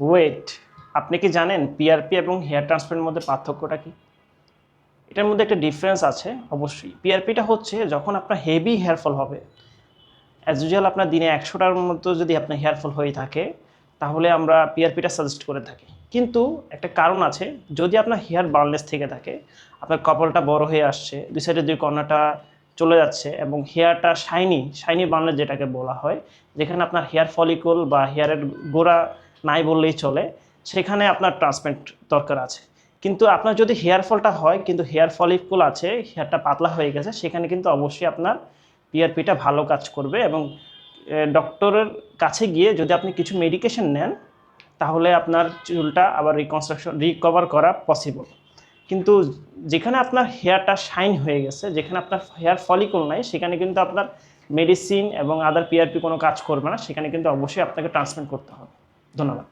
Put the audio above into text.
Wait আপনি কি জানেন পিআরপি এবং হেয়ার ট্রান্সপ্লান্টের মধ্যে পার্থক্যটা কি? এটার মধ্যে একটা ডিফারেন্স আছে, অবশ্যই। পিআরপিটা হচ্ছে যখন আপনার হেভি হেয়ার ফল হবে। অ্যাজ ইউজুয়াল আপনার দিনে একশোটার মতো যদি আপনার হেয়ার ফল হয়ে থাকে, তাহলে আমরা পিআরপিটা সাজেস্ট করে থাকি। কিন্তু একটা কারণ আছে, যদি আপনার হেয়ার বার্নলেস থেকে থাকে, আপনার কপালটা বড় হয়ে আসছে, দুই সাইডের দুই কর্নারটা চলে যাচ্ছে এবং হেয়ারটা শাইনি শাইনি বার্নলেস যেটাকে বলা হয়, যেখানে আপনার হেয়ার ফলিকল বা হেয়ারের গোড়া নাই বললেই চলে, সেখানে আপনার ট্রান্সপ্লান্ট দরকার আছে। কিন্তু আপনার যদি হেয়ার ফলটা হয়, কিন্তু হেয়ার ফলিকুল আছে হেয়ারটা পাতলা হয়ে গেছে, সেখানে কিন্তু অবশ্যই আপনার পিআরপিটা ভালো কাজ করবে এবং ডক্টরের কাছে গিয়ে যদি আপনি কিছু মেডিকেশন নেন, তাহলে আপনার চুলটা আবার রিকনস্ট্রাকশন রিকভার করা পসিবল কিন্তু যেখানে আপনার হেয়ারটা শাইন হয়ে গেছে, যেখানে আপনার হেয়ার ফলিকল নাই, সেখানে কিন্তু আপনার মেডিসিন এবং আদার পিআরপি কোনো কাজ করবে না, সেখানে কিন্তু অবশ্যই আপনাকে ট্রান্সপ্লান্ট করতে হবে। ধন্যবাদ।